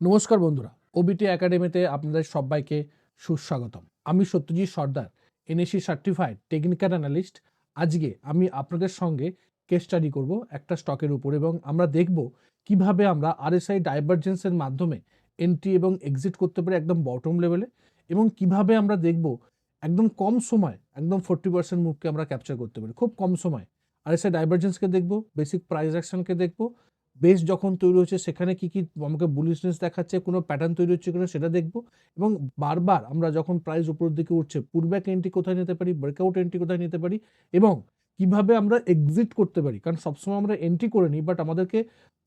নমস্কার বন্ধুরা ওবিটি একাডেমিতে আপনাদের সবাইকে সুস্বাগতম। আমি Satyajit Sardar NAC certified technical analyst আজকে আমি আপনাদের সঙ্গে কেস স্টাডি করব একটা স্টকের উপর এবং আমরা দেখব কীভাবে আমরা আরএসআই ডাইভারজেন্সের মাধ্যমে এন্ট্রি এবং এক্সিট করতে পারি একদম বটম লেভেলে এবং কীভাবে আমরা দেখব একদম কম সময় একদম ফোর্টি পার্সেন্ট মুভকে আমরা ক্যাপচার করতে পারি। খুব কম সময় আরএসআই ডাইভারজেন্সকে দেখব বেসিক প্রাইস অ্যাকশনকে দেখব বেস যখন তৈরি হচ্ছে, সেখানে কি কি আমাকে বুলিশনেস দেখাচ্ছে, কোনো প্যাটার্ন তৈরি হচ্ছে কিনা সেটা দেখব। এবং বারবার আমরা যখন প্রাইস উপরের দিকে উঠছে পুলব্যাক এন্ট্রি কোথায় নিতে পারি ব্রেকআউট এন্ট্রি কোথায় নিতে পারি, এবং কীভাবে আমরা এক্সিট করতে পারি, কারণ সবসময় আমরা এন্ট্রি করে নিই বাট আমাদেরকে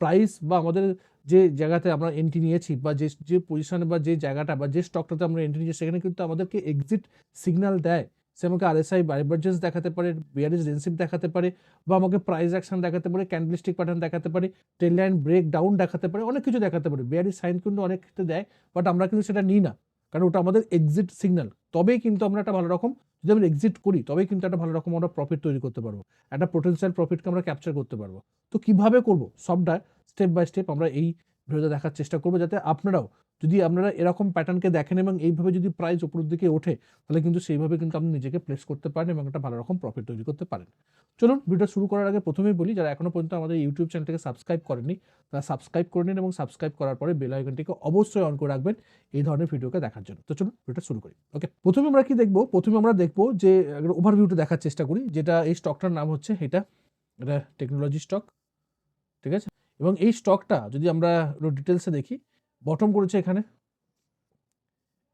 প্রাইস বা আমাদের যে জায়গাতে আমরা এন্ট্রি নিয়েছি, বা যে যে পজিশনে বা যে জায়গাটা, বা যে স্টকটাতে আমরা এন্ট্রি নিয়েছি, সেখানে কিন্তু আমাদেরকে এক্সিট সিগন্যাল দেয়। সে আমাকে আরএসআই ডাইভারজেন্স দেখাতে পারে বিয়ারিজ রেন্সিপ দেখাতে পারে, বা আমাকে প্রাইস অ্যাকশন দেখাতে পারে ক্যান্ডেলস্টিক প্যাটার্ন দেখাতে পারে ট্রেন লাইন ব্রেক ডাউন দেখাতে পারে, অনেক কিছু দেখাতে পারে। বিয়ারিজ সাইন কিন্তু অনেক ক্ষেত্রে দেয় বাট আমরা কিন্তু সেটা নিই না, কারণ ওটা আমাদের এক্সিট সিগন্যাল তবেই কিন্তু আমরা একটা ভালো রকম, যদি আমরা এক্সিট করি, তবেই কিন্তু একটা ভালো রকম আমরা প্রফিট তৈরি করতে পারব, একটা পোটেন্সিয়াল প্রফিটকে আমরা ক্যাপচার করতে পারব। তো কীভাবে করব? সবটা স্টেপ বাই স্টেপ আমরা এই ভিডিওতে দেখার চেষ্টা করব, যাতে আপনারাও যদি আপনারা এরকম প্যাটার্নকে দেখেন এবং এইভাবে যদি প্রাইস উপরের দিকে ওঠে, তাহলে কিন্তু সেইভাবে কিন্তু আপনি নিজেকে প্লেস করতে পারেন এবং একটা ভালো রকম প্রফিট তৈরি করতে পারেন। চলুন ভিডিও শুরু করার আগে প্রথমেই বলি, যারা এখনও পর্যন্ত আমাদের ইউটিউব চ্যানেলটাকে সাবস্ক্রাইব করেনি তারা সাবস্ক্রাইব করে নিন এবং সাবস্ক্রাইব করার পরে বেল আইকনটিকে অবশ্যই অন করে রাখবেন এই ধরনের ভিডিওকে দেখার জন্য। তো চলুন ভিডিওটা শুরু করি। ওকে প্রথমে আমরা কি দেখব? প্রথমে আমরা দেখব যে ওভারভিউটা দেখার চেষ্টা করি, যেটা এই স্টকটার নাম হচ্ছে এটা এটা টেকনোলজি স্টক ঠিক আছে? এবং এই স্টকটা যদি আমরা ডিটেলসে দেখি বটম করেছে এখানে।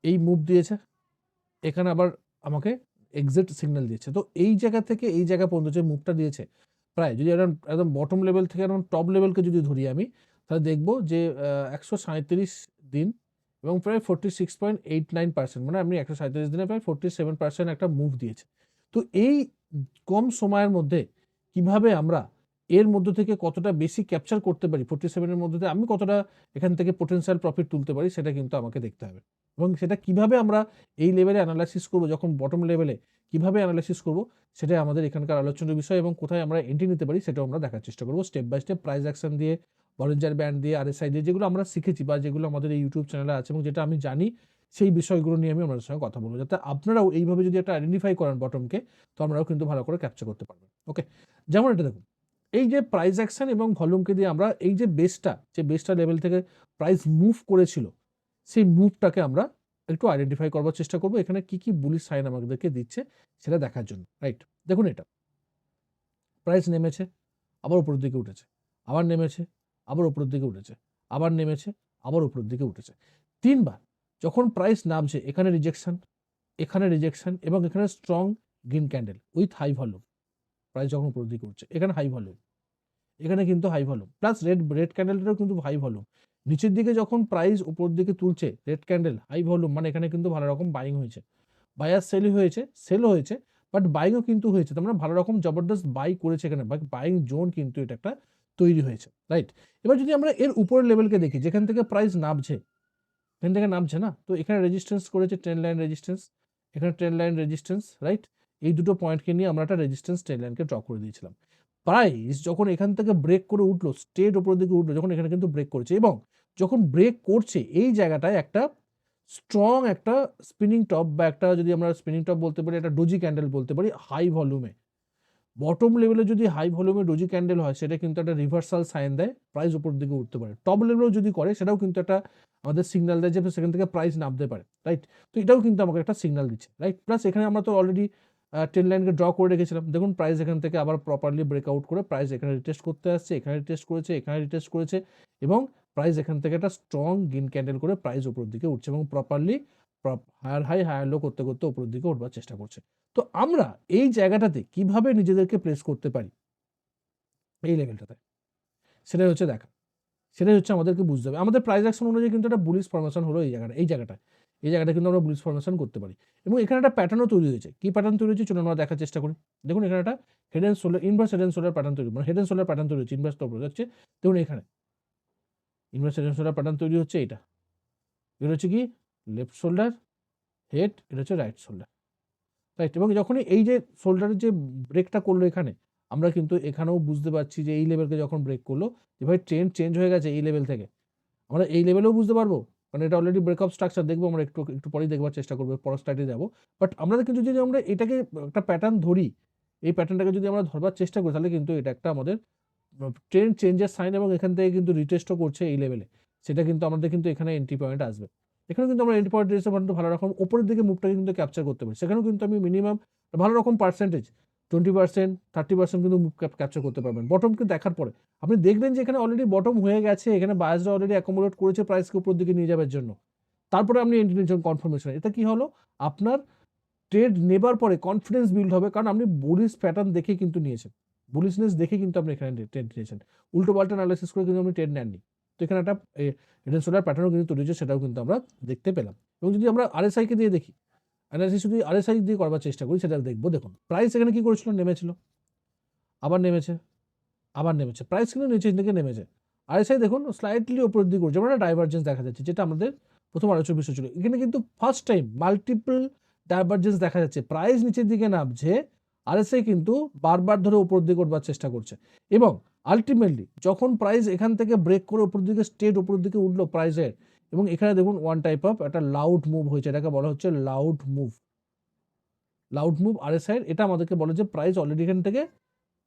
এই মুভ দিয়েছে। এখানে আবার আমাকে এক্সিট সিগন্যাল দিয়েছে। তো এই জায়গা থেকে এই জায়গা পর্যন্ত যে মুভটা দিয়েছে, প্রায় যদি একদম একদম বটম লেভেল থেকে একদম টপ লেভেলকে যদি ধরি আমি, তাহলে দেখব যে একশো সাঁত্রিশ দিন এবং প্রায় forty six point eight nine percent মানে আপনি একশো সাঁত্রিশ দিনে প্রায় ফোরটি সেভেন পার্সেন্ট একটা মুভ দিয়েছে। তো এই কম সময়ের মধ্যে কীভাবে আমরা এর মধ্যে থেকে কতটা বেশি ক্যাপচার করতে পারি ফোর্টি সেভেনের মধ্যে আমি কতটা এখান থেকে পোটেন্সিয়াল প্রফিট তুলতে পারি, সেটা কিন্তু আমাকে দেখতে হবে। এবং সেটা কীভাবে আমরা এই লেভেলে অ্যানালাইসিস করব, যখন বটম লেভেলে কীভাবে অ্যানালাইসিস করব, সেটাই আমাদের এখানকার আলোচনার বিষয় এবং কোথায় আমরা এন্ট্রি নিতে পারি, সেটাও আমরা দেখার চেষ্টা করব। Step by step price action দিয়ে ভলেন্টিয়ার ব্যান্ড দিয়ে আরএসআই দিয়ে যেগুলো আমরা শিখেছি বা যেগুলো আমাদের এই ইউটিউব চ্যানেলে আছে এবং যেটা আমি জানি, সেই বিষয়গুলো নিয়ে আমি আপনাদের সঙ্গে কথা বলব। যাতে আপনারাও এইভাবে যদি একটা আইডেন্টিফাই করেন বটমকে তো আমরাও কিন্তু ভালো করে ক্যাপচার করতে পারবেন। ওকে যেমন এটা দেখুন এই যে প্রাইস অ্যাকশন এবং ভলিউমকে দিয়ে আমরা এই যে বেসটা যে বেসটা লেভেল থেকে প্রাইস মুভ করেছিল, সেই মুভটাকে আমরা একটু আইডেন্টিফাই করবার চেষ্টা করব। এখানে কি কি বুলিশ সাইন আমাদেরকে দিচ্ছে সেটা দেখার জন্য রাইট দেখুন এটা। প্রাইস নেমেছে, আবার উপরের দিকে উঠেছে, আবার নেমেছে, আবার উপরের দিকে উঠেছে, আবার নেমেছে, আবার উপরের দিকে উঠেছে। তিনবার যখন প্রাইস নামছে, এখানে রিজেকশন এখানে রিজেকশন এবং এখানে strong green candle with high volume price যখন দিকে উঠছে এখানে হাই ভলিউম এখানে কিন্তু high volume plus red red ক্যান্ডেলটাও কিন্তু হাই ভলিউম নিচের দিকে যখন প্রাইস উপর দিকে তুলছে রেড ক্যান্ডেল হাই ভলিউম মানে এখানে কিন্তু ভালো রকম বাইং হয়েছে বায়ার সেল হয়েছে সেলও হয়েছে বাট বাইংও কিন্তু হয়েছে, তার মানে ভালো রকম জবরদস্ত বাই করেছে এখানে বাইং জোন কিন্তু এটা একটা তৈরি হয়েছে রাইট এবার যদি আমরা এর উপরের লেভেলকে দেখি, যেখান থেকে প্রাইস নামছে, এখান থেকে নামছে না, তো এখানে রেজিস্ট্যান্স করেছে ট্রেন লাইন রেজিস্ট্যান্স এখানে ট্রেন লাইন রেজিস্ট্যান্স রাইট এই দুটো পয়েন্টকে নিয়ে আমরা একটা রেজিস্ট্যান্স ট্রেন লাইনকে ড্র করে দিয়েছিলাম। প্রাইস যখন এখান থেকে ব্রেক করে উঠল স্টেট উপরের দিকে উঠল, যখন এখানে কিন্তু ব্রেক করেছে এবং যখন ব্রেক করছে, এই জায়গাটায় একটা স্ট্রং একটা স্পিনিং টপ বা একটা যদি আমরা স্পিনিং টপ বলতে পারি, একটা ডোজি ক্যান্ডেল বলতে পারি হাই ভলিউমে বটম লেভেলে যদি হাই ভলিউমে ডোজি ক্যান্ডেল হয়, সেটা কিন্তু একটা রিভার্সাল সাইন দেয় প্রাইস উপর দিকে উঠতে পারে। টপ লেভেলেও যদি করে, সেটাও কিন্তু একটা আমাদের সিগনাল দেয় যে সেখান থেকে প্রাইস নামতে পারে রাইট তো এটাও কিন্তু আমাকে একটা সিগনাল দিচ্ছে রাইট প্লাস এখানে আমরা তো অলরেডি টেন লাইনকে ড্র করে রেখেছিলাম। দেখুন প্রাইস এখান থেকে আবার প্রপারলি ব্রেকআউট করে প্রাইস এখানে রিটেস্ট করতে আসছে, এখানে রিটেস্ট করেছে, এখানে রিটেস্ট করেছে এবং প্রাইস এখান থেকে একটা স্ট্রং গিন ক্যান্ডেল করে প্রাইস উপরের দিকে উঠছে এবং properly higher high higher low করতে করতে উপরের দিকে উঠবার চেষ্টা করছে। তো আমরা এই জায়গাটাতে কীভাবে নিজেদেরকে প্লেস করতে পারি? এই লেভেলটাতে সেটাই হচ্ছে দেখা। সেটাই হচ্ছে আমাদেরকে বুঝতে হবে। আমাদের প্রাইস অ্যাকশন অনুযায়ী কিন্তু একটা বুলিশ ফরমেশন হলো এই জায়গাটা, এই জায়গাটায়। এই জায়গাটা কিন্তু আমরা বুলিশ ফরমেশন করতে পারি। এবং এখানে একটা প্যাটার্নও তৈরি হয়েছে। কি প্যাটার্ন তৈরি হয়েছে? চলুন আমরা দেখার চেষ্টা করি। দেখুন, এখানে একটা head and shoulder inverse head and shoulder pattern তৈরি মানে হেড অ্যান্ড সোলার প্যাটার্ন তৈরি হচ্ছে ইনভার্স টপ হচ্ছে দেখুন এখানে। Inverse head and shoulder pattern তৈরি হচ্ছে এটা এটা হচ্ছে কি? লেফট শোল্ডার হেড এটা হচ্ছে রাইট শোল্ডার রাইট এবং যখনই এই যে শোল্ডারের যে ব্রেকটা করল এখানে, আমরা কিন্তু এখানেও বুঝতে পারছি যে এই লেভেলকে যখন ব্রেক করল, যে ভাই ট্রেন্ড চেঞ্জ হয়ে গেছে এই লেভেল থেকে। আমরা এই লেভেলেও বুঝতে পারব। কারণ এটা অলরেডি ব্রেকআপ স্ট্রাকচার দেখব, আমরা একটু একটু পরেই দেখবার চেষ্টা করব পরের স্লাইডে যাব। বাট আমরা কিন্তু যদি আমরা এটাকে একটা প্যাটার্ন ধরি, এই প্যাটার্নটাকে যদি আমরা ধরবার চেষ্টা করি, তাহলে কিন্তু এটা একটা আমাদের ট্রেন চেঞ্জের সাইন এবং এখান থেকে কিন্তু রিটেস্টও করছে এই লেভেলে সেটা কিন্তু আমাদের কিন্তু এখানে এন্ট্রি পয়েন্ট আসবে। এখানে কিন্তু আমরা এন্ট্রি পয়েন্ট পর্যন্ত ভালো রকম, উপরের দিকে মুভটাকে কিন্তু ক্যাপচার করতে পারি। সেখানেও কিন্তু আমি মিনিমাম ভালো রকম percentage twenty percent thirty percent কিন্তু মুভ ক্যাপচার করতে পারবেন। বটমকে দেখার পরে, আপনি দেখবেন যে এখানে অলরেডি বটম হয়ে গেছে, এখানে বায়াসরা অলরেডি অ্যাকোমোডেট করেছে প্রাইসকে উপর দিকে নিয়ে যাওয়ার জন্য। তারপরে আপনি এন্ট্রি নিয়েছেন কনফার্মেশন এটা কি হলো? আপনার ট্রেড নেবার পরে কনফিডেন্স বিল্ড হবে, কারণ আপনি বুলিশ প্যাটার্ন দেখে কিন্তু নিয়েছেন। বুলিশনেস দেখে কিন্তু আপনি এখানে ট্রেড নিয়েছেন। উল্টো পাল্টা অ্যানালাইসিস করে কিন্তু আপনি ট্রেড নেননি। তো এখানে একটা হেডেন সোলার প্যাটার্নও কিন্তু তৈরি হচ্ছে সেটাও কিন্তু আমরা দেখতে পেলাম। এবং যদি আমরা আরএসআইকে দিয়ে দেখি অ্যানালাইসিস যদি আরএসআই দিয়ে করবার চেষ্টা করি, সেটা দেখব। দেখুন প্রাইস এখানে কি করেছিল? নেমেছিল। আবার নেমেছে আবার নেমেছে। প্রাইস কিন্তু নিচের দিকে নেমেছে। আরএসআই দেখুন স্লাইটলি উপরের দিকে করছে আমরা ডাইভার্জেন্স দেখা যাচ্ছে, যেটা আমাদের প্রথম আলোচনা বিষয় ছিল। এখানে কিন্তু ফার্স্ট টাইম মাল্টিপল ডাইভার্জেন্স দেখা যাচ্ছে। প্রাইস নিচের দিকে নামছে আরএসআই কিন্তু বারবার ধরে উপর দিকে উঠবার চেষ্টা করছে। এবং আলটিমেটলি যখন প্রাইস এখান থেকে ব্রেক করে উপর দিকে স্টেট উপর দিকে উঠল প্রাইসের এবং এখানে দেখুন ওয়ান টাইপ অফ একটা লাউড মুভ হয়েছে, এটাকে বলা হচ্ছে loud move loud move RSI এটা আমাদেরকে বলে যে প্রাইস অলরেডি এখান থেকে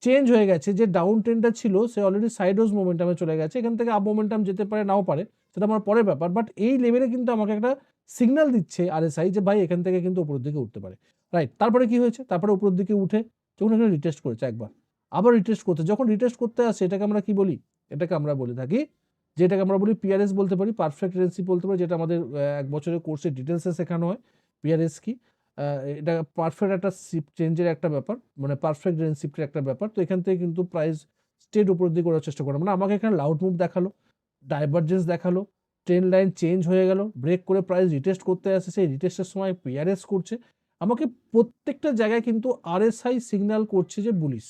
চেঞ্জ হয়ে গেছে, যে ডাউন ট্রেনটা ছিল, সে অলরেডি সাইডোজ মোমেন্টামে চলে গেছে, এখান থেকে আপ মোমেন্টাম যেতে পারে, নাও পারে, সেটা আমার পরের ব্যাপার। বাট এই লেভেলে কিন্তু আমাকে একটা সিগন্যাল দিচ্ছে আরএসআই যে ভাই এখান থেকে কিন্তু উপরের দিকে উঠতে পারে। রাইট তারপরে কি হয়েছে? তারপরে উপরের দিকে উঠে যখন এখানে রিটেস্ট করেছে একবার, আবার রিটেস্ট করতে, যখন রিটেস্ট করতে আসে, এটাকে আমরা কি বলি? এটাকে আমরা বলে থাকি যেটাকে আমরা বলি পিআরএস বলতে পারি পারফেক্ট রেন্সি বলতে পারি, যেটা আমাদের এক বছরের কোর্সে ডিটেলসে শেখানো হয় পিআরএস কি। এটা পারফেক্ট একটা শিপ চেঞ্জের একটা ব্যাপার মানে পারফেক্ট রেন্সিপ্টের একটা ব্যাপার। তো এখান থেকে কিন্তু প্রাইস স্টেট উপর দিকে করার চেষ্টা করে। মানে আমাকে এখানে লাউড মুভ দেখাল ডাইভার্জেন্স দেখাল ট্রেন লাইন চেঞ্জ হয়ে গেল ব্রেক করে প্রাইস রিটেস্ট করতে আসে, সেই রিটেস্টের সময় পিআরএস করছে। আমাকে প্রত্যেকটা জায়গায় কিন্তু আরএসআই সিগন্যাল করছে যে বুলিশ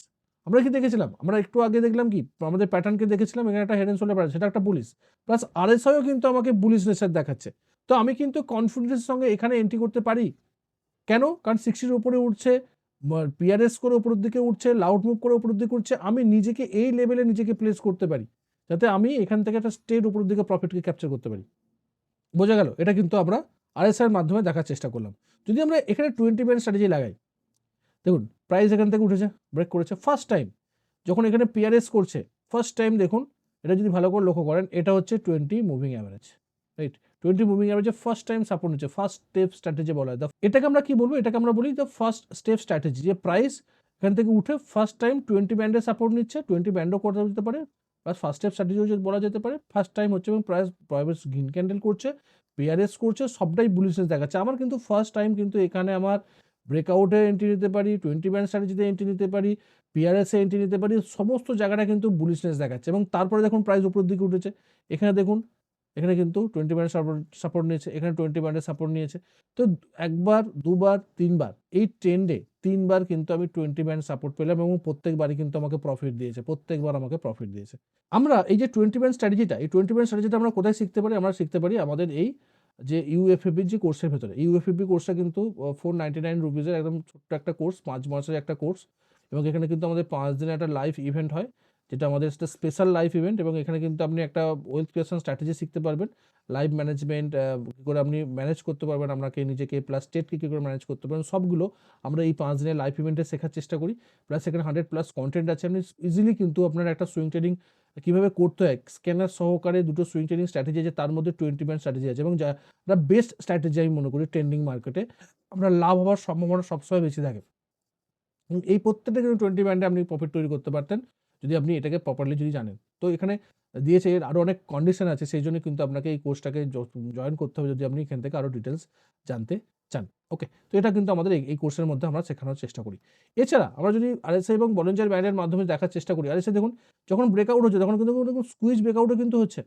আমরা কি দেখেছিলাম? আমরা একটু আগে দেখলাম কি? আমাদের প্যাটার্নকে দেখেছিলাম, এখানে একটা হেড হেডেন সোলে সেটা একটা পুলিশ প্লাস আরএসআইও কিন্তু আমাকে বুলিশ নেচার দেখাচ্ছে। তো আমি কিন্তু কনফিডেন্সের সঙ্গে এখানে এন্ট্রি করতে পারি। কেন? কারণ সিক্সটির উপরে উঠছে পিআরএস করে উপরের দিকে উঠছে লাউড মুভ করে উপরের দিকে উঠছে। আমি নিজেকে এই লেভেলে নিজেকে প্লেস করতে পারি। যাতে আমি এখান থেকে একটা স্টেট উপরের দিকে প্রফিটকে ক্যাপচার করতে পারি। বোঝা গেল? এটা কিন্তু আমরা আরএসআই এর মাধ্যমে দেখার চেষ্টা করলাম। যদি আমরা এখানে টোয়েন্টি ব্যান্ড স্ট্র্যাটেজি লাগাই দেখুন প্রাইস এখান থেকে উঠেছে ব্রেক করেছে ফার্স্ট টাইম যখন এখানে পিআরএস করছে ফার্স্ট টাইম দেখুন, এটা যদি ভালো করে লক্ষ্য করেন, এটা হচ্ছে twenty moving average right twenty moving অ্যাভারেজে ফার্স্ট টাইম সাপোর্ট নিচ্ছে ফার্স্ট স্টেপ স্ট্র্যাটেজি বলা হয়। এটাকে আমরা কি বলব? এটাকে আমরা বলি দ্য ফার্স্ট স্টেপ স্ট্র্যাটেজি যে প্রাইস এখান থেকে উঠে ফার্স্ট টাইম টোয়েন্টি ব্যান্ডে সাপোর্ট নিচ্ছে টোয়েন্টি ব্যান্ডও করা যেতে পারে প্লাস ফার্স্ট স্টেপ স্ট্র্যাটেজিও বলা যেতে পারে। ফার্স্ট টাইম হচ্ছে এবং প্রাইস প্রাইভেট গ্রিন ক্যান্ডেল করছে পিআরএস করছে, সবটাই বুলিশনেস দেখাচ্ছে। আমার কিন্তু ফার্স্ট টাইম কিন্তু এখানে আমার ব্রেকআউটে এন্ট্রি নিতে পারি টোয়েন্টি ব্যান্ড স্ট্র্যাটেজিতে এন্ট্রি নিতে পারি পিআরএসে এন্ট্রি নিতে পারি, সমস্ত জায়গাটা কিন্তু বুলিশনেস দেখাচ্ছে। এবং তারপরে দেখুন প্রাইস উপরের দিকে উঠেছে। এখানে দেখুন, এখানে কিন্তু টোয়েন্টি ব্যান্ড সাপোর্ট নিয়েছে, এখানে টোয়েন্টি ব্যান্ডের সাপোর্ট নিয়েছে। তো একবার, দুবার, তিনবার, এই ট্রেন্ডে তিনবার কিন্তু আমি টোয়েন্টি ব্যান্ড সাপোর্ট পেলাম এবং প্রত্যেকবারই কিন্তু আমাকে প্রফিট দিয়েছে, প্রত্যেকবার আমাকে প্রফিট দিয়েছে। আমরা এই যে টোয়েন্টি ব্যান্ড স্ট্র্যাটেজিটা এই টোয়েন্টি ব্যান্ড স্ট্র্যাটেজিটা আমরা কোথায় শিখতে পারি? আমরা শিখতে পারি আমাদের এই যে ইউএফএবির যে কোর্সের ভেতরে ইউএফএবি কোর্সটা কিন্তু ফোর নাইনটি নাইন রুপিজের একদম ছোট্ট একটা কোর্স পাঁচ মাসের একটা কোর্স এবং এখানে কিন্তু আমাদের পাঁচ দিনের একটা লাইভ ইভেন্ট হয়। যেটা আমাদের একটা স্পেশাল লাইফ ইভেন্ট এবং এখানে কিন্তু আপনি একটা ওয়েলথ ক্রিয়েশন স্ট্র্যাটেজি শিখতে পারবেন। লাইভ ম্যানেজমেন্ট কী করে আপনি ম্যানেজ করতে পারবেন, আপনাকে নিজেকে প্লাস স্টেটকে কী করে ম্যানেজ করতে পারবেন, সবগুলো আমরা এই পাঁচ দিনের লাইভ ইভেন্টে শেখার চেষ্টা করি। প্লাস এখানে হান্ড্রেড প্লাস কন্টেন্ট আছে, আপনি ইজিলি কিন্তু আপনার একটা সুইং ট্রেডিং কীভাবে করতে হয় স্ক্যানার সহকারে দুটো সুইং ট্রেডিং স্ট্র্যাটেজি আছে, তার মধ্যে টোয়েন্টি ম্যান স্ট্র্যাটেজি আছে এবং যারা বেস্ট স্ট্র্যাটেজি আমি মনে করি ট্রেন্ডিং মার্কেটে আপনার লাভ হওয়ার সম্ভাবনা সবসময় বেশি থাকে। এই প্রত্যেকটা কিন্তু টোয়েন্টি ব্যান্ডে আপনি প্রফিট তৈরি করতে পারতেন। যদি আপনি এটাকে প্রপারলি যদি জানেন। তো এখানে দিয়েছে, এর আরও অনেক কন্ডিশন আছে, সেই জন্য কিন্তু আপনাকে এই কোর্সটাকে জয়েন করতে হবে যদি আপনি এখান থেকে আরও ডিটেলস জানতে চান। ওকে তো এটা কিন্তু আমাদের এই- কোর্সের মধ্যে আমরা শেখানোর চেষ্টা করি। এছাড়া আমরা যদি আরএসআই এবং ভলেন্টিয়ার ব্যান্ডের মাধ্যমে দেখার চেষ্টা করি, আরএসআই দেখুন, যখন ব্রেকআউট হচ্ছে, তখন কিন্তু স্কুইজ ব্রেকআউটও কিন্তু হচ্ছে।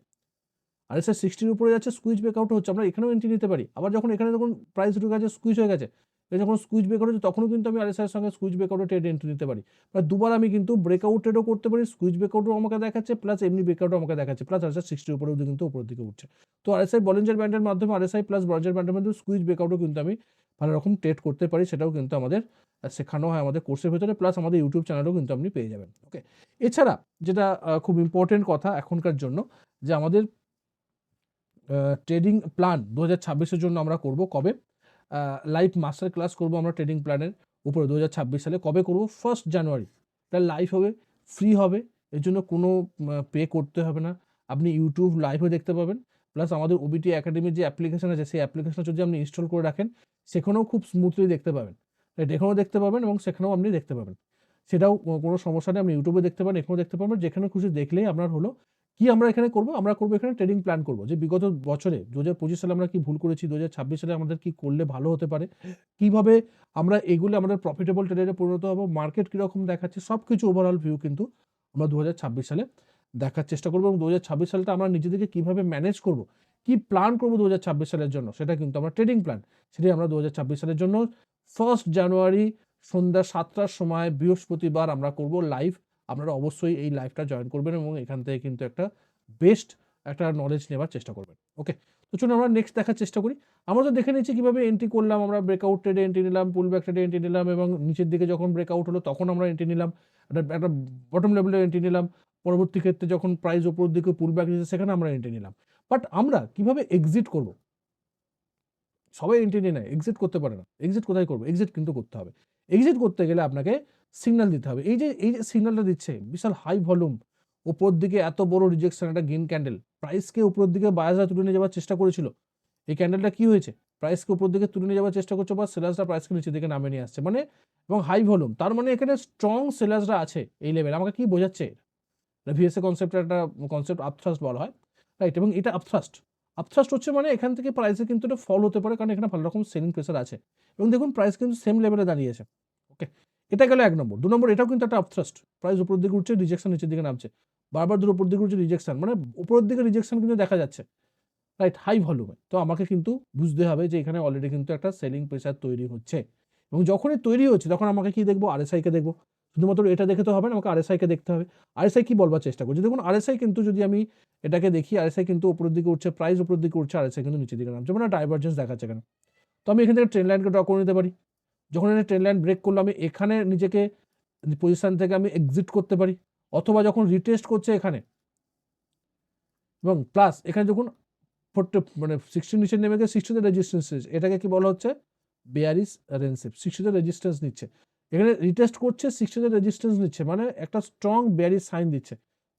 আরএসআই সিক্সটির উপরে যাচ্ছে স্কুইজ ব্রেকআউট হচ্ছে। আমরা এখানেও এন্ট্রি নিতে পারি। আবার যখন এখানে যখন প্রাইস ঢুকে গেছে স্কুইজ হয়ে গেছে যখন স্কুইজ ব্রেকআউট হচ্ছে, তখনও কিন্তু আমি আরএসআই এর সঙ্গে স্কুইজ ব্রেকআউটে ট্রেড এন্ট্রি নিতে পারি। প্রায় দুবার আমি কিন্তু ব্রেকআউট ট্রেডও করতে পারি স্কুইজ ব্রেকআউটও আমাকে দেখাচ্ছে প্লাস এমনি ব্রেকআউটও আমাকে দেখাচ্ছে প্লাস আরএসআই সিক্সটির উপরেও কিন্তু উপরের দিকে উঠছে। তো আরএসআই বলেঞ্জার ব্যান্ডের মাধ্যমে আরএসআই প্লাস বলেঞ্জার ব্যান্ডের মাধ্যমে স্কুইজ ব্রেকআউটও কিন্তু আমি ভালো রকম ট্রেড করতে পারি, সেটাও কিন্তু আমাদের শেখানো হয় আমাদের কোর্সের ভেতরে প্লাস আমাদের ইউটিউব চ্যানেলেও কিন্তু আপনি পেয়ে যাবেন। ওকে এছাড়া যেটা খুব ইম্পর্টেন্ট কথা এখনকার জন্য, যে আমাদের ট্রেডিং প্ল্যান দু হাজার জন্য আমরা করব কবে? লাইভ মাস্টার ক্লাস করব আমরা ট্রেডিং প্ল্যানের উপরে দু হাজার ছাব্বিশ সালে। কবে করব? ফার্স্ট জানুয়ারি এটা লাইভ হবে ফ্রি হবে। এর জন্য কোনো পে করতে হবে না। আপনি ইউটিউব লাইভে দেখতে পাবেন। প্লাস আমাদের ওবিটি একাডেমির যে অ্যাপ্লিকেশন আছে, সেই অ্যাপ্লিকেশনটা যদি আপনি ইনস্টল করে রাখেন, সেখানেও খুব স্মুথলি দেখতে পাবেন। এখানেও দেখতে পাবেন এবং সেখানেও আপনি দেখতে পাবেন। সেটাও কোনো সমস্যা নেই, আপনি ইউটিউবে দেখতে পারেন, এখানেও দেখতে পাবেন যেখানে খুশি দেখলেই আপনার হলো কি আমরা এখানে করব? আমরা করব এখানে ট্রেডিং প্ল্যান করব। যে বিগত বছরে দু হাজার পঁচিশ সালে আমরা কি ভুল করেছি, দু হাজার ছাব্বিশ সালে আমাদের কি করলে ভালো হতে পারে, কীভাবে আমরা এগুলো আমাদের প্রফিটেবল ট্রেডারে পরিণত হব মার্কেট কীরকম দেখাচ্ছে সব কিছু ওভারঅল ভিউ কিন্তু আমরা দু হাজার ছাব্বিশ সালে দেখার চেষ্টা করব এবং দু হাজার ছাব্বিশ সালটা আমরা নিজেদেরকে কীভাবে ম্যানেজ করব, কি প্ল্যান করব দু ছাব্বিশ সালের জন্য, সেটা কিন্তু আমরা ট্রেডিং প্ল্যান সেটাই আমরা দু ছাব্বিশ সালের জন্য ফার্স্ট জানুয়ারি সন্ধ্যা সাতটার সময় বৃহস্পতিবার আমরা করব লাইভ আপনারা অবশ্যই এই লাইভটা জয়েন করবেন এবং এখান থেকে কিন্তু একটা বেস্ট একটা নলেজ নেওয়ার চেষ্টা করবেন। ওকে তো চলুন আমরা নেক্সট দেখার চেষ্টা করি। আমরা তো দেখে নিচ্ছি কীভাবে এন্ট্রি করলাম, আমরা ব্রেকআউট ট্রেডে এন্ট্রি নিলাম পুল ব্যাক ট্রেডে এন্ট্রি নিলাম এবং নিচের দিকে যখন ব্রেকআউট হলো তখন আমরা এন্ট্রি নিলাম, একটা একটা বটম লেভেলে এন্ট্রি নিলাম। পরবর্তী ক্ষেত্রে যখন প্রাইস ওপর দিকে পুল ব্যাক দিয়েছে, সেখানে আমরা এন্ট্রি নিলাম। বাট আমরা কীভাবে এক্সিট করব? সবাই এন্ট্রি নিয়ে নেয় এক্সিট করতে পারে না। এক্সিট কোথায় করব? এক্সিট কিন্তু করতে হবে। এক্সিট করতে গেলে আপনাকে সিগন্যাল দিতে হবে। এই যে এই যে সিগন্যালটা দিচ্ছে, বিশাল হাই ভলিউম উপর দিকে এত বড় রিজেকশন একটা গ্রিন ক্যান্ডেল প্রাইসকে উপরের দিকে বায়াসরা তুলে নিয়ে যাওয়ার চেষ্টা করেছিল। এই ক্যান্ডেলটা কি হয়েছে? প্রাইসকে উপর দিকে তুলে নিয়ে যাওয়ার চেষ্টা করছে বা সেলার্সরা প্রাইসকে নিচের দিকে নামিয়ে নিয়ে আসছে। মানে এবং হাই ভলিউম তার মানে এখানে স্ট্রং সেলার্সরা আছে এই লেভেল আমাকে কি বোঝাচ্ছে? ভিএসএ কনসেপ্টের একটা কনসেপ্ট আপথ্রাস্ট বলা হয় রাইট এবং এটা আপথ্রাস্ট আপথ্রাস্ট হচ্ছে মানে এখান থেকে প্রাইসে কিন্তু এটা ফল হতে পারে কারণ এখানে ভালো রকম সেলিং প্রেসার আছে। এবং দেখুন প্রাইস কিন্তু সেম লেভেলে দাঁড়িয়েছে। ওকে এটা গেল এক নম্বর। দু নম্বর, এটাও কিন্তু একটা আপথ্রাস্ট প্রাইস উপর দিকে উঠছে রিজেকশন নিচের দিকে নামছে। বারবার দূর উপর দিকে উঠছে রিজেকশন মানে উপরের দিকে রিজেকশন কিন্তু দেখা যাচ্ছে। রাইট হাই ভলিউমে তো আমাকে কিন্তু বুঝতে হবে যে এখানে অলরেডি কিন্তু একটা সেলিং প্রেসার তৈরি হচ্ছে। এবং যখনই তৈরি হচ্ছে, তখন আমাকে কি দেখব? আরএসআইকে দেখব। শুধুমাত্র এটা দেখে তো হবে না, আমাকে আরএসআইকে দেখতে হবে। আরএসআই কি বলবার চেষ্টা করছি? দেখুন আরএসআই কিন্তু যদি আমি এটাকে দেখি আরএসআই কিন্তু উপরের দিকে উঠছে প্রাইস উপরের দিকে উঠছে আরএসআই কিন্তু নিচের দিকে নামছে। মানে ডাইভার্জেন্স দেখাচ্ছে কেন তো আমি এখান থেকে ট্রেন লাইনকে ড্র করে নিতে পারি। যখন এটা ট্রেন লাইন ব্রেক করল, আমি এখানে নিজেকে পজিশন থেকে আমি এক্সিট করতে পারি। অথবা যখন রিটেস্ট করছে এখানে, এবং প্লাস এখানে যখন ফোর্টি মানে সিক্সটি নিচে নেমে গিয়ে সিক্সটিতে রেজিস্ট্যান্স এটাকে কি বলা হচ্ছে? বেয়ারিস রেনসিপ সিক্সটিতে রেজিস্ট্যান্স নিচ্ছে। এখানে রিটেস্ট করছে সিক্সটিতে রেজিস্ট্যান্স নিচ্ছে মানে একটা স্ট্রং বেয়ারিস সাইন দিচ্ছে।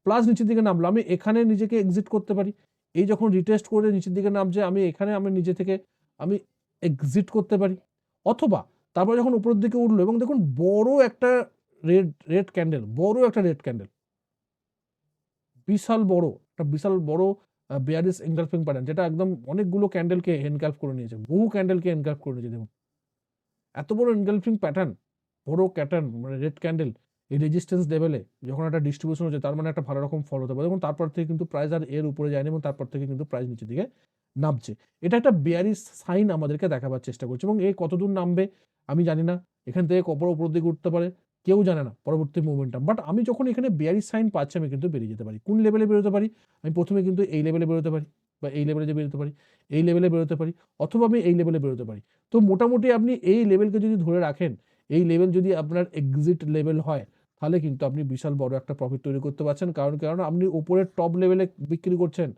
প্লাস নিচের দিকে নামলো, আমি এখানে নিজেকে এক্সিট করতে পারি। এই যখন রিটেস্ট করে নিচের দিকে নামছে, আমি এখানে, আমি নিজে থেকে, আমি এক্সিট করতে পারি। অথবা তারপর যখন উপরের দিকে উঠল, এবং দেখুন বড় একটা রেড রেড ক্যান্ডেল বড় একটা রেড ক্যান্ডেল বিশাল বড়, একটা বিশাল বড় বিয়ারিস এনগালফিং প্যাটার্ন যেটা একদম অনেকগুলো ক্যান্ডেলকে এনগালফ করে নিয়েছে, বহু ক্যান্ডেলকে এনগালফ করে নিয়েছে, দেখুন। এত বড় এনগালফিং প্যাটার্ন বড় প্যাটার্ন মানে রেড ক্যান্ডেল এই রেজিস্ট্যান্স লেভেলে যখন একটা ডিস্ট্রিবিউশন হচ্ছে, তার মানে একটা ভালো রকম ফল হতে পারে এবং তারপর থেকে কিন্তু প্রাইস আর এর উপরে যায়নি এবং তারপর থেকে কিন্তু প্রাইস নিচের দিকে নামছে। এটা একটা বিয়ারিস সাইন আমাদেরকে দেখাবার চেষ্টা করছে এবং এ কতদূর নামবে আমি জানি না। এখান থেকে কপর উপর দিকে উঠতে পারে, কেউ জানে না পরবর্তী মুভমেন্টাম বাট আমি যখন এখানে বিয়ারিস সাইন পাচ্ছি, আমি কিন্তু বেরিয়ে যেতে পারি। কোন লেভেলে বেরোতে পারি? আমি প্রথমে কিন্তু এই লেভেলে বেরোতে পারি বা এই লেভেলে যে বেরোতে পারি, এই লেভেলে বেরোতে পারি অথবা আমি এই লেভেলে বেরোতে পারি। তো মোটামুটি আপনি এই লেভেলকে যদি ধরে রাখেন এই লেভেল যদি আপনার এক্সিট লেভেল হয়, তাহলে কিন্তু আপনি বিশাল বড় একটা প্রফিট তৈরি করতে পারছেন। কারণ কারণ আপনি উপরের টপ লেভেলে বিক্রি করছেন।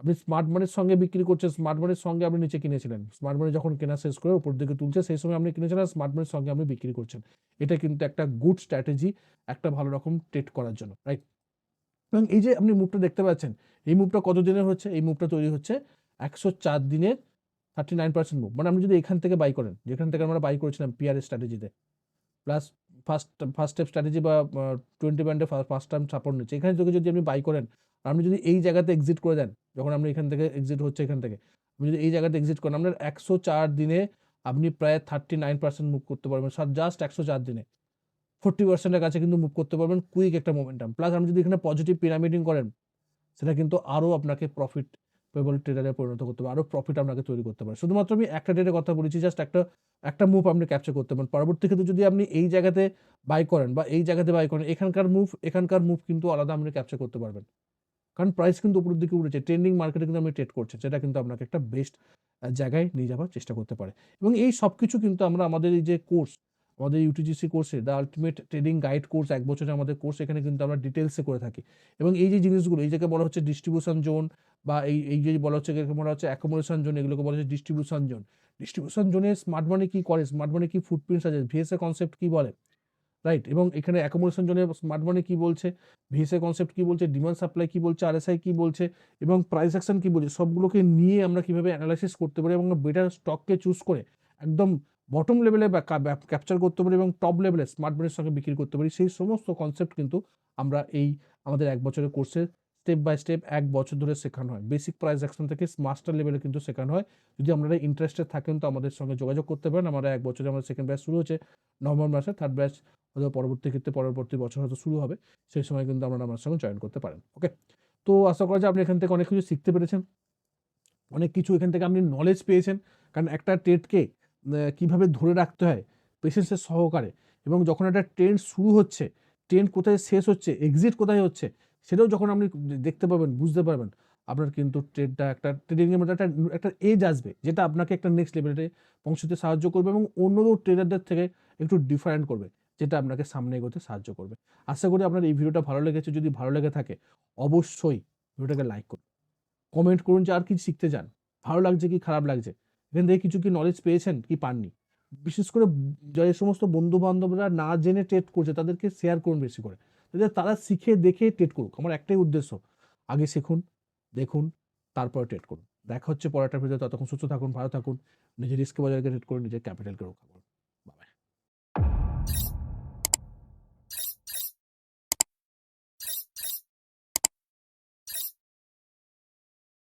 আপনি স্মার্ট মানির সঙ্গে বিক্রি করছেন স্মার্ট মানির সঙ্গে আপনি নিচে কিনেছিলেন। স্মার্ট মানি যখন কেনা শেষ করে উপর দিকে তুলছে, সেই সময় আপনি কিনেছিলেন স্মার্ট মানির সঙ্গে আপনি বিক্রি করছেন। এটা কিন্তু একটা গুড স্ট্র্যাটেজি একটা ভালো রকম ট্রেড করার জন্য রাইট এবং এই যে আপনি মুভটা দেখতে পাচ্ছেন, এই মুভটা কত দিনের হচ্ছে? এই মুভটা তৈরি হচ্ছে একশো চার দিনের থার্টি নাইন পার্সেন্ট মুভ মানে আপনি যদি এখান থেকে বাই করেন, যেখান থেকে আমরা বাই করেছিলাম PR স্ট্র্যাটেজিতে plus first first step strategy বা টোয়েন্টি ব্যান্ডে ফার্স্ট টাইম সাপোর্ট নিচ্ছে, এখানে থেকে যদি আপনি বাই করেন আপনি যদি এই জায়গাতে এক্সিট করে দেন, যখন আপনি এখান থেকে এক্সিট হচ্ছে এখান থেকে, আপনি যদি এই জায়গাতে এক্সিট করেন, আপনার একশো চার দিনে আপনি প্রায় থার্টি নাইন পার্সেন্ট মুভ করতে পারবেন জাস্ট একশো চার দিনে। ফোর্টি পার্সেন্টের কাছে কিন্তু মুভ করতে পারবেন কুইক একটা মোমেন্টাম প্লাস আপনি যদি এখানে পজিটিভ পিরামিডিং করেন, সেটা কিন্তু আরও আপনাকে প্রফিট পেবল ট্রেডারে পরিণত করতে পারে আরও প্রফিট আপনাকে তৈরি করতে পারে। শুধুমাত্র আমি একটা ডেটের কথা বলেছি জাস্ট একটা একটা মুভ আপনি ক্যাপচার করতে পারেন। পরবর্তী ক্ষেত্রে যদি আপনি এই জায়গাতে বাই করেন বা এই জায়গাতে বাই করেন, এখানকার মুভ এখানকার মুভ কিন্তু আলাদা আপনি ক্যাপচার করতে পারবেন। কারণ প্রাইস কিন্তু উপরের দিকে উঠেছে ট্রেন্ডিং মার্কেটে কিন্তু আপনি ট্রেড করছেন, সেটা কিন্তু আপনাকে একটা বেস্ট জায়গায় নিয়ে যাওয়ার চেষ্টা করতে পারে। এবং এই সব কিছু কিন্তু আমরা আমাদের এই যে কোর্স আমাদের ইউটিজিসি কোর্সে the ultimate trading guide course এক বছরের আমাদের কোর্স এখানে কিন্তু আমরা ডিটেলসে করে থাকি। এবং এই যে জিনিসগুলো, এই জায়গায় বলা হচ্ছে ডিস্ট্রিবিউশন জোন বা এই এই যে বলা হচ্ছে বলা হচ্ছে অ্যাকোমোডেশন জোন এগুলোকে বলা হচ্ছে ডিস্ট্রিবিউশন জোন ডিস্ট্রিবিউশন জোনে স্মার্ট মানি কী করে? স্মার্ট মানি কি ফুটপ্রিন্ট আছে ভিএসএ কনসেপ্ট কী বলে? রাইট এবং এখানে অ্যাকোমোডেশন জোনে স্মার্ট মানি কী বলছে? ভিএসএ কনসেপ্ট কী বলছে? ডিমান্ড সাপ্লাই কী বলছে? আরএসআই কী বলছে? এবং প্রাইস অ্যাকশন কী বলছে? সবগুলোকে নিয়ে আমরা কীভাবে অ্যানালাইসিস করতে পারি এবং বেটার স্টককে চুজ করে একদম বটম লেভেলে ক্যাপচার করতে পারি এবং টপ লেভেলে স্মার্ট মানির সঙ্গে বিক্রি করতে পারি। সেই সমস্ত কনসেপ্ট কিন্তু আমরা এই আমাদের এক বছরের কোর্সে স্টেপ বাই স্টেপ এক বছর ধরে শেখানো হয়। বেসিক প্রাইস অ্যাকশন থেকে মাস্টার লেভেলে কিন্তু শেখানো হয়। যদি আপনারা ইন্টারেস্টেড থাকেন তো আমাদের সঙ্গে যোগাযোগ করতে পারেন। আমরা এক বছরে আমাদের সেকেন্ড ব্যাচ শুরু হচ্ছে নভেম্বর মাসে থার্ড ব্যাচ হয়তো পরবর্তী ক্ষেত্রে পরবর্তী বছর হয়তো শুরু হবে। সেই সময় কিন্তু আপনারা আমার সঙ্গে জয়েন করতে পারেন। ওকে তো আশা করা যায় আপনি এখান থেকে অনেক কিছু শিখতে পেরেছেন। অনেক কিছু এখান থেকে আপনি নলেজ পেয়েছেন। কারণ একটা ট্রেডকে কীভাবে ধরে রাখতে হয়? পেশেন্সের সহকারে। এবং যখন একটা ট্রেন্ড শুরু হচ্ছে ট্রেন্ড কোথায় শেষ হচ্ছে এক্সিট কোথায় হচ্ছে, সেটাও যখন আপনি দেখতে পাবেন বুঝতে পারবেন, আপনার কিন্তু ট্রেডটা একটা ট্রেডিংয়ের মধ্যে একটা একটা এজ আসবে, যেটা আপনাকে একটা নেক্সট লেভেলে পৌঁছতে সাহায্য করবে এবং অন্য ট্রেডারদের থেকে একটু ডিফারেন্ট করবে, যেটা আপনাকে সামনে এগোতে সাহায্য করবে। আশা করি আপনার এই ভিডিওটা ভালো লেগেছে। যদি ভালো লেগে থাকে, অবশ্যই ভিডিওটাকে লাইক করুন। কমেন্ট করুন যে আর কি শিখতে চান, ভালো লাগছে কি, খারাপ লাগছে। এখান থেকে কিছু কি নলেজ পেয়েছেন কি পাননি? বিশেষ করে যে সমস্ত বন্ধু বান্ধবরা না জেনে ট্রেড করছে, তাদেরকে শেয়ার করুন বেশি করে। যাতে তারা শিখে দেখে ট্রেড করুক। আমার একটাই উদ্দেশ্য, আগে শিখুন, দেখুন, তারপরে ট্রেড করুন। দেখা হচ্ছে পরেরটা ভিডিও ততক্ষণ সুস্থ থাকুন, ভালো থাকুন, নিজের রিস্ক বজায় ট্রেড করুন, নিজের ক্যাপিটালকে রক্ষা করুন।